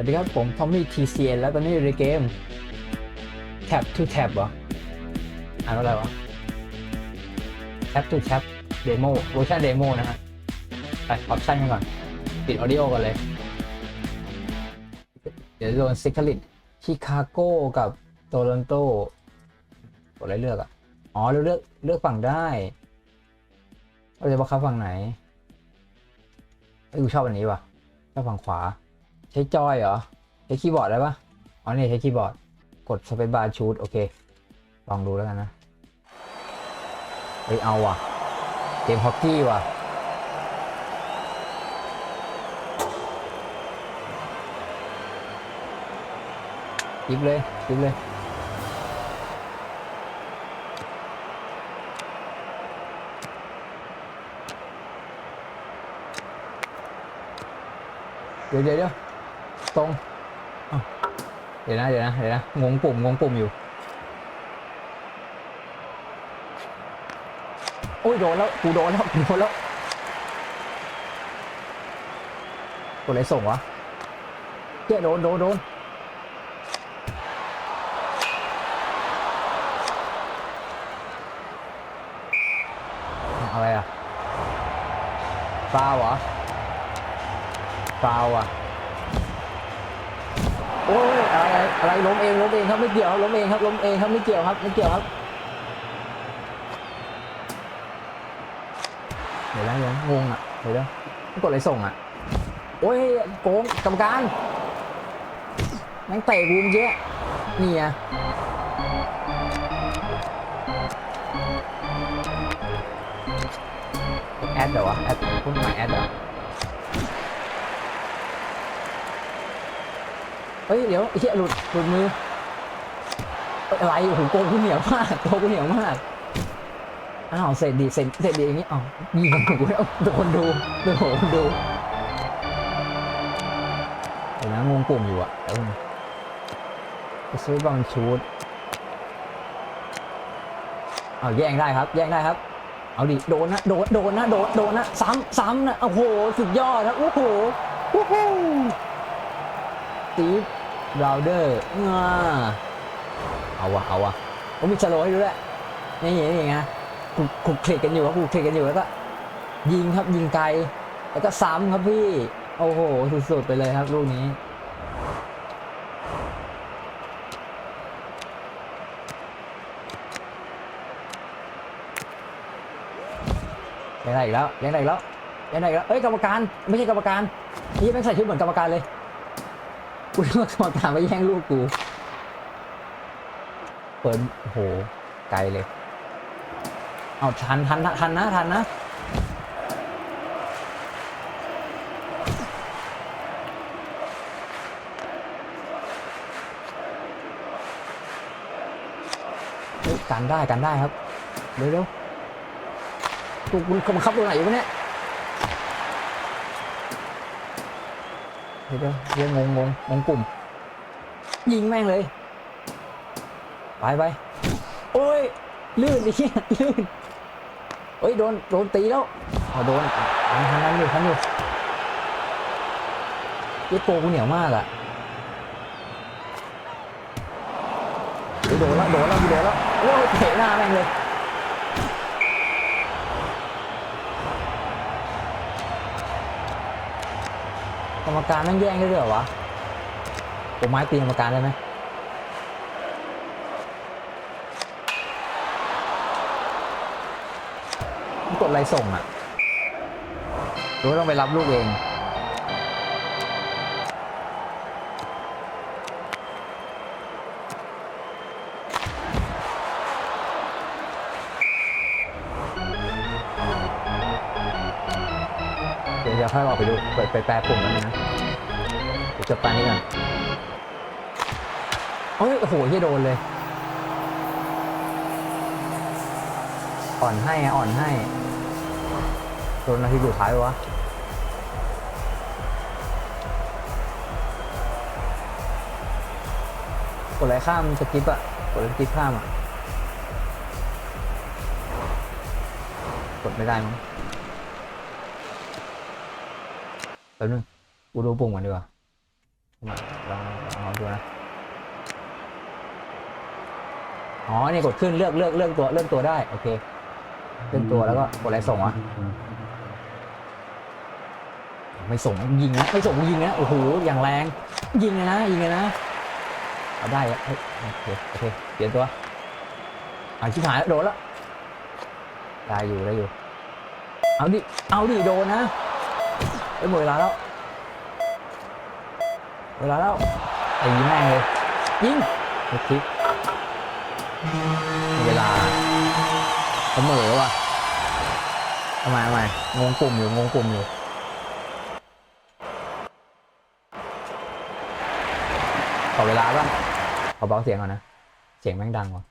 สวัสดีครับผมทอมมี่ TCN แล้วตอนนี้อยู่ในเกม Tap to Tap เหรออ่านว่าอะไรวะ Tap to Tap Demo เวอร์ชันเดโมนะฮะไปออปชั่นกันก่อน ปิดออดิโอกันเลย เดี๋ยวโดนซิคลิตชิคาโกกับโตลอนโตกดอะไรเลือกอะ อ๋อเราเลือกเลือกฝั่งได้เราจะบังคับฝั่งไหนเอ้กูชอบอันนี้ว่ะชอบฝั่งขวา ใช้จอยเหรอ ใช้คีย์บอร์ดได้ปะอ๋อนี่ใช้คีย์บอร์ด กดสเปซบาร์ชูดโอเค ลองดูแล้วกันนะ เฮ้ยเอาว่ะ เกมฮอกกี้ว่ะ ยิบเลยยิบเลยเดี๋ยวเดี๋ยวเดี๋ยว ตรงเดี๋ยวนะเดี๋ยวนะเดี๋ยวนะงงปุ่มงงปุ่มอยู่โอ้ยโดนแล้วกูโดนแล้วกูโดนแล้วกดอะไรส่งวะเจ๊โดนโดนโดนอะไรอะฟาวเหรอฟาวอะ โอ้ยอะไรอะไรล้มเองล้มเองครับไม่เกี่ยวครับล้มเองครับล้มเองครับไม่เกี่ยวครับไม่เกี่ยวครับเดี๋ยวนะเดี๋ยวงงอะเดี๋ยวนะกดอะไรส่งอะโอ้ยโกงกรรมการแม่งเตะกูเมื่อกี้นี่ไงแอดเหรอวะแอดพุ่นหมายแอดเหรอ เฮ้ยเดี๋ยวเหี้ยหลุดหลุดมืออะไรโอ้โหโกงกูเหนียวมากโกงกูเหนียวมากอ้าวเสร็จดีเสร็จเสร็จดีอย่างงี้อ้าวยิงกูแล้วโดนดูโดนคนดูเดี๋ยวนะงงปุ่มอยู่อะไปซื้อบอลชูดเอาแย่งได้ครับ แย่งได้ครับ เอาดิโดนนะโดนโดนนะโดนโดนนะซ้ำซ้ำนะโอ้โหสุดยอดครับโอ้โหโอ้โหตี บราวเดอร์ง่าเอาวะเอาวะผมมีสโลว์ให้ดูด้วยนี่นี่ไงกูกูคลิกกันอยู่ครับกูคลิกกันอยู่แล้วก็ยิงครับยิงไกลแล้วก็ซ้ำครับพี่ โอ้โห สุดๆไปเลยครับลูกนี้ยังไงอีกแล้วยังไงอีกแล้วยังไงอีกแล้วเอ้ยกรรมการ ไม่ใช่กรรมการนี่แม่งใส่ชุดเหมือนกรรมการเลย กูนึกว่ากรรมการมาแย่งลูกกู เปิดโอ้โห ไกลเลย เอาทันทันทันนะทันนะเฮ้ยกันได้กันได้ครับ เร็วเร็วกูกูบังคับตัวไหนอยู่วะเนี่ย เดี๋ยวเดี๋ยวเดี๋ยวงงงงงงปุ่ม ยิงแม่งเลย ไปไปโอ้ย ลื่นไอ้เหี้ยลื่นเฮ้ย โดน โดนตีแล้วเอาโดนทันทันทันอยู่ทันอยู่เย็ดโปกูเหนียวมากอะเฮ้ยโดนแล้วโดนแล้วโดนแล้วโอ้ยเตะหน้าแม่งเลย รรมการแม่งแย่งได้ด้วยเหรอวะผมไม้ตีกรรมการได้ไหมกดอะไรส่งอะหรือว่าต้องไปรับลูกเอง ยวเดี๋ยวค่อยออกไปดูไปไปแปลปุ่มแล้วนะเดี๋ยวจบตานี้ก่อนเฮ้ยโอ้โหเฮียโดนเลย อ่อนให้อ่อนให้โดนนาทีสุดท้ายวะกดอะไรข้ามสกิปอะกดสกิปข้ามอะกดไม่ได้มั้ง แป๊บนึงกูดูปุ่มก่อนดีกว่ามาลองลองดูนะ อ๋อนี่กดขึ้นเลือกเลือกเลือกตัวเลือกตัวได้ โอเค เลือกตัวแล้วก็กดอะไรส่งอะ ไม่ส่งยิงนะไม่ส่งยิงนะโอ้โหอย่างแรง ยิงเลยนะยิงเลยนะเอาได้เฮ้ยโอเคโอเคเปลี่ยนตัวอ่าชิบหายแล้วโดนแล้วได้อยู่ได้อยู่ เอาดิเอาดิโดนนะ เอ้ยหมดเวลาแล้วเวลาแล้วตีแม่งเลยยิงโอเคเวลาเสมอว่ะทำไมทำไมงงปุ่มอยู่งงปุ่มอยู่ขอเวลาบ้างขอเบาเสียงก่อนนะ เสียงแม่งดังว่ะ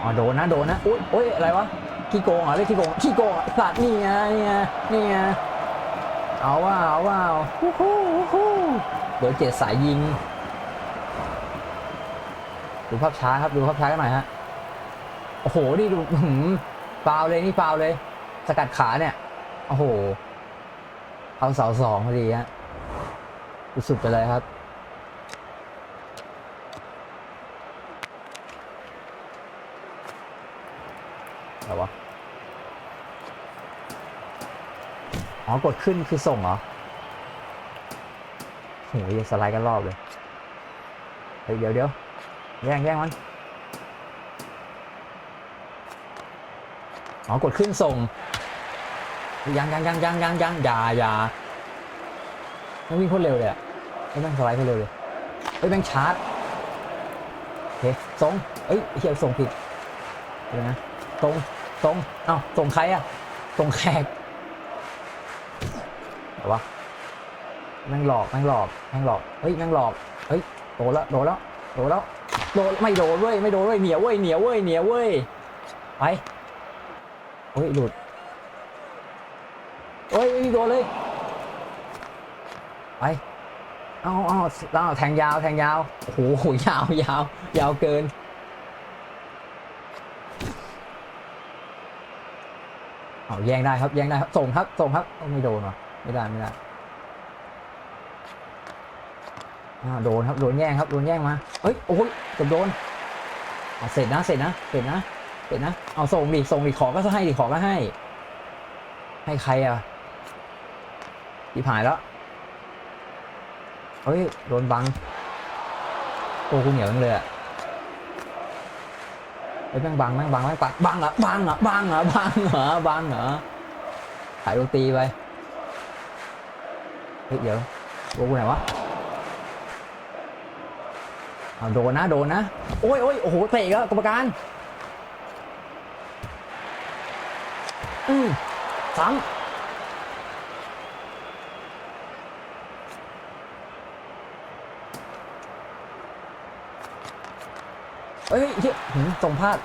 เอาเอโดนนะโดนนะอุ้ยอุ้ยอะไรวะขี้โกงเหรอเรียกขี้โกงขี้โกงสัตว์นี่ไงนี่ไงนี่ไงเอาว่าเอาว่าฮู้ฮู้ฮู้ฮู้เดี๋ยวเจ็ดสายยิง ดูภาพช้าครับดูภาพช้ากันหน่อยฮะโอ้โหนี่ดูหืมฟาวเลยนี่ฟาวเลย สกัดขาเนี่ยโอ้โหเอาเสาสองพอดีฮะสุดๆไปเลยครับ อะไรวะ อ๋อ กดขึ้นคือส่งเหรอโหยสไลด์กันรอบเลย เดี๋ยวเดี๋ยวแย่งแย่งมัน อ๋อ กดขึ้นส่ง ยังยังยังยังยังยังอย่าอย่าไม่วิ่งโคตรเร็วเลยอะไม่แม่งสไลด์โคตรเร็วเลยเฮ้ยแม่งชาร์จโอเคส่งเอ้ยเฮียส่งผิดเดี๋ยวนะตรง ตรงเอ้าส่งใครอะส่งแขกแต่วะแม่งหลอกแม่งหลอกแม่งหลอกเฮ้ยแม่งหลอกเฮ้ยโดนแล้วโดนแล้วโดนแล้วโดนไม่โดนเว้ยไม่โดนเว้ยเหนียวเว้ยเหนียวเว้ยเหนียวเว้ยไปเฮ้ยหลุดเฮ้ยม่โดนเลยไปเอาเอาเอาแทงยาวแทงยาวโอ้โหยาวยาวยาวเกิน เอาแย่งได้ครับแย่งได้ครับส่งครับส่งครับไม่โดนว่ะไม่ได้ไม่ได้โดนครับโดนแย่งครับโดนแย่งมาเอ้ยโอ้ยเกือบโดนเสร็จนะเสร็จนะเสร็จนะเสร็จนะเอาส่งดิส่งดิขอก็ให้ดิขอก็ให้ ให้ใครอะที่ผายแล้วเฮ้ยโดนบังโอ้กูเหนียวจังเลยอะ ไอ้ยแม่งบังแม่งบังแม่งปัดบังเหรอบังเหรอบังเหรอบังเหรอบังเหรอขายโรตีไปเฮ้ยเดี๋ยวตัวกูไหนวะเอาโดนนะโดนนะโอ้ยโอ้ยโอ้โหเตะอีก็กรรมการอืมซ้ำ เอ้ยเฮ้ยหืมส่งพลาด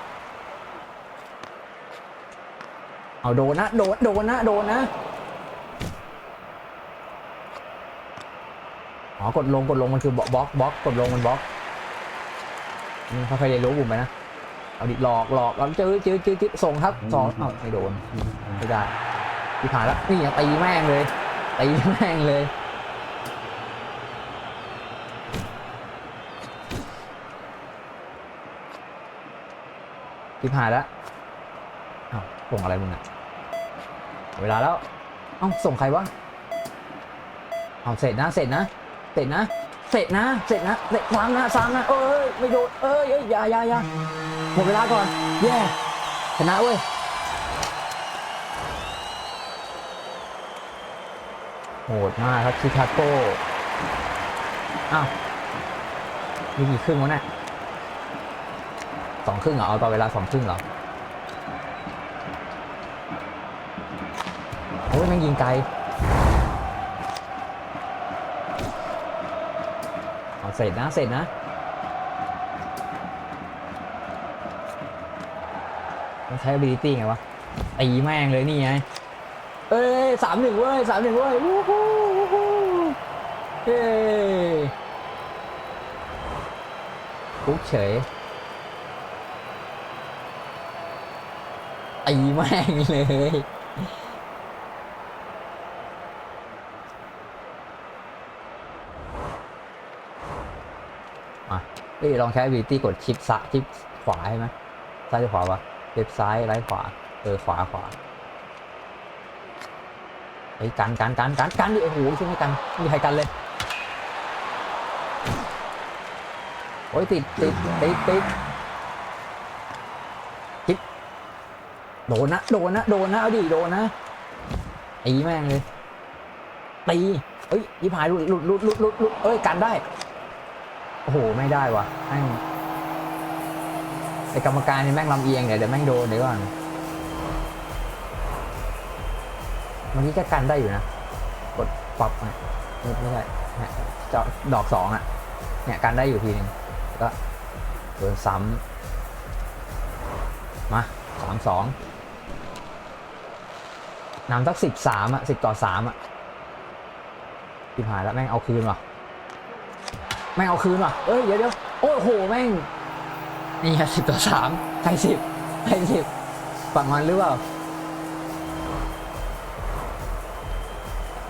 เอาโดนนะ โดน โดนนะ โดนนะ อ๋อ กดลง กดลง มันคือบล็อก บล็อก บล็อก กดลง มันบล็อกนี่เขาเคยเรียนรู้ผมไปนะ เอาดิหลอกหลอกแล้วจื้อจื้อจื้อจื้อส่งครับสองเอ้าไม่โดน ไม่ได้ที่ผ่านแล้ว นี่ตีแม่งเลย ตีแม่งเลย ที่ผ่านแล้วอ้าวส่งอะไรมึงอะเวลาแล้วเอ้าส่งใครวะเอาเสร็จนะเสร็จนะเสร็จนะเสร็จนะเสร็จนะเสร็จซ้ำนะซ้ำนะเอ้ยไม่โดนเอ้ยเอ้ยอย่าอย่าอย่าหมดเวลาก่อนแย่ชนะเว้ยโหดมากครับชิคาโก้อ้าวมีกี่ครึ่งวะเนี่ย สองครึ่งเหรอเอาต่อเวลาสองครึ่งเหรอโอ้ยแม่งยิงไกลเอาเสร็จนะเสร็จนะต้องใช้ ability ไงวะตีแม่งเลยนี่ไงเอ้ยสามหนึ่งเว้ยสามหนึ่งเว้ยวู้ฮู้วู้ฮู้เฮ้ปุ๊บเฉย ตีแม่งเลย มาเอ้ยลองใช้ ability กดชิปซ้ายชิปขวาใช่ไหมซ้ายหรือขวาวะเล็บซ้ายไร้ขวา เออ ขวาขวาเฮ้ยกันกันกันกันกันดิโอ้โหช่วยไม่กันไม่มีใครกันเลยโอ้ยติดติดติดติดจิ๊บ โดนนะโดนนะโดนนะเอาดิโดนนะตีแม่งเลยตีเอ้ยยี่พายหลุดหลุดหลุดหลุดหลุดหลุดเอ้ยกันได้โอ้โหไม่ได้วะแม่งไอกรรมการนี่แม่งลำเอียงเดี๋ยวเดี๋ยวแม่งโดนเดี๋ยวก่อนเมื่อกี้ก็กันได้อยู่นะกดปรับไม่ไม่ใช่เนี่ยจาะดอกสองอะ เนี่ยกันได้อยู่ทีหนึงก็โดนซ้ำมาสามสอง นำสักสิบสามอะสิบต่อสามอะที่หายแล้วแม่งเอาคืนว่ะแม่งเอาคืนว่ะเอ้ยเดี๋ยวเดี๋ยวโอ้โหแม่งนี่สิบต่อสามใครสิบใครสิบฝั่งมันหรือเปล่า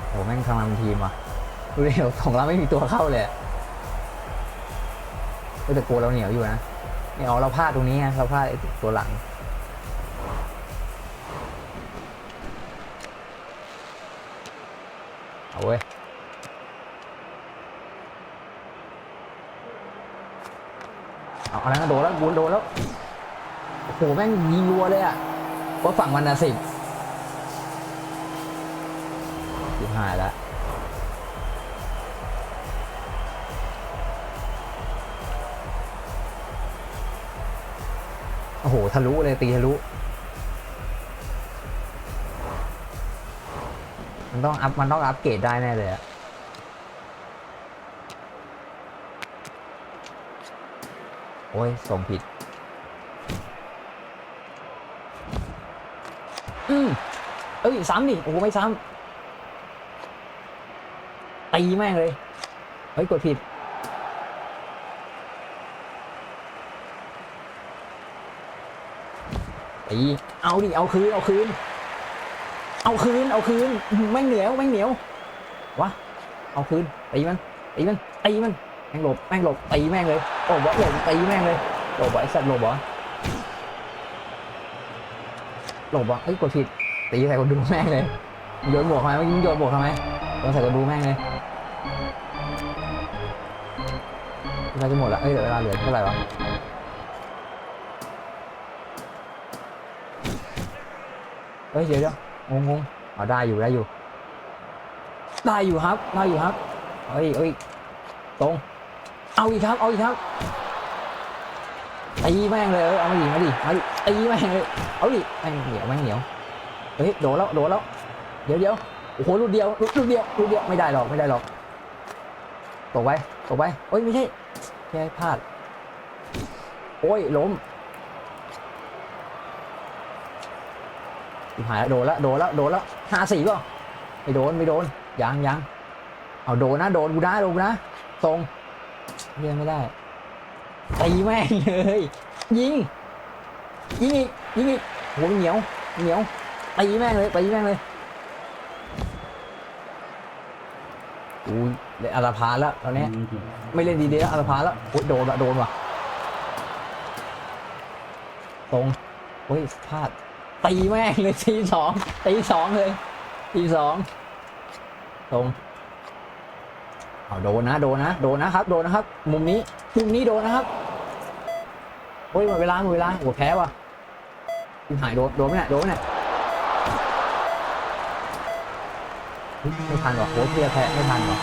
โอ้แม่งทำงานทีมว่ะดูดิของเราไม่มีตัวเข้าเลยแต่โกเราเหนียวอยู่นะเนี่ยอ๋อเราพลาดตรงนี้ไงเราพลาดตัวหลัง เอาเว้ยเอาอะไรนะโดนแล้วกูโดนแล้วโอ้โหแม่งยิงรัวเลยอะว่าฝั่งมันนะสิบสิบหายแล้วโอ้โหทะลุเลยตีทะลุ มันต้องอัพมันต้องอัพเกรดได้แน่เลยอะโอ้ย ส่งผิด อืมเอ้ย ซ้ำดิ โอ้โห ไม่ซ้ำตีแม่งเลย เฮ้ย กดผิดตีเอาดิ เอาคืน เอาคืน เอาคืน เอาคืนแม่งเหนียวแม่งเหนียววะเอาคืนตีมันตีมันตีมันแม่งหลบแม่งหลบตีแม่งเลยโอ้บหลบตีแม่งเลยหลบวะไอ้สัตว์หลบวะหลบวะเอ้ยกดผิดตีใส่คนดูแม่งเลยโยนบวกทำไมเมื่อกี้มึงโยนบวกทำไมโยนใส่คนดูแม่งเลยเวลาจะหมดละเอ้ยเวลาเหลือเท่าไหร่วะเฮ้ยเดี๋ยวเดี๋ยว งงงๆเอาได้อยู่ได้อยู่ ได้อยู่ครับได้อยู่ครับเอ้ยเอ้ยตรง เอาอีกครับ เอาอีกครับตีแม่งเลยเอ้ยเอามาดิมาดิมาดิตีแม่งเลยเอาดิแม่งเหนียวแม่งเหนียวเฮ้ยโดนแล้วโดนแล้วเดี๋ยวเดี๋ยวโอ้โหลูกเดียวลูกลูกเดียวลูกเดียวไม่ได้หรอกไม่ได้หรอกตกไปตกไปโอ้ยไม่ใช่แค่พลาดโอ้ยล้ม หายแล้วโดนแล้วโดนแล้วโดนแล้วห้าสี่เปล่าไม่โดนไม่โดนยังยังเอาโดนนะโดนกูนะโดนกูนะตรงเรียงไม่ได้ตีแม่งเลยยิงยิงอีกยิงอีกโหเหนียวเหนียวตีแม่งเลยตีแม่งเลยอูเลยอัลพาแล้วตอนนี้ไม่เล่นดีๆแล้วอัลพาแล้วโอ้ยโดนว่ะโดนว่ะตรงโอ้ยพลาด ตีแม่งเลยทีสองตีสองเลยทีสองตรงเอาโดนนะโดนนะโดนนะครับ โดนนะครับ มุมนี้มุมนี้โดนนะครับโอ้ยหมดเวลาหมดเวลาโอ้แพ้ว่ะทิมหายโดนโดนไหมเนี่ยโดนไหมเนี่ยเฮ้ยไม่ทันว่ะโอ้เพียแพ้ไม่ทันว่ะ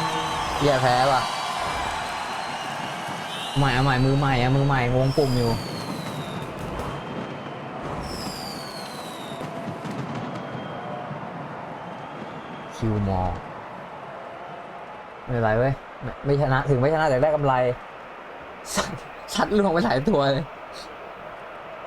เพียแพ้ว่ะใหม่เอาใหม่มือใหม่อะมือใหม่งงปุ่มอยู่ คิวมอไม่เป็นไรเว้ย ไม่ชนะถึงไม่ชนะแต่ได้กำไร สัดสัดล่วงไปหลายตัวเลย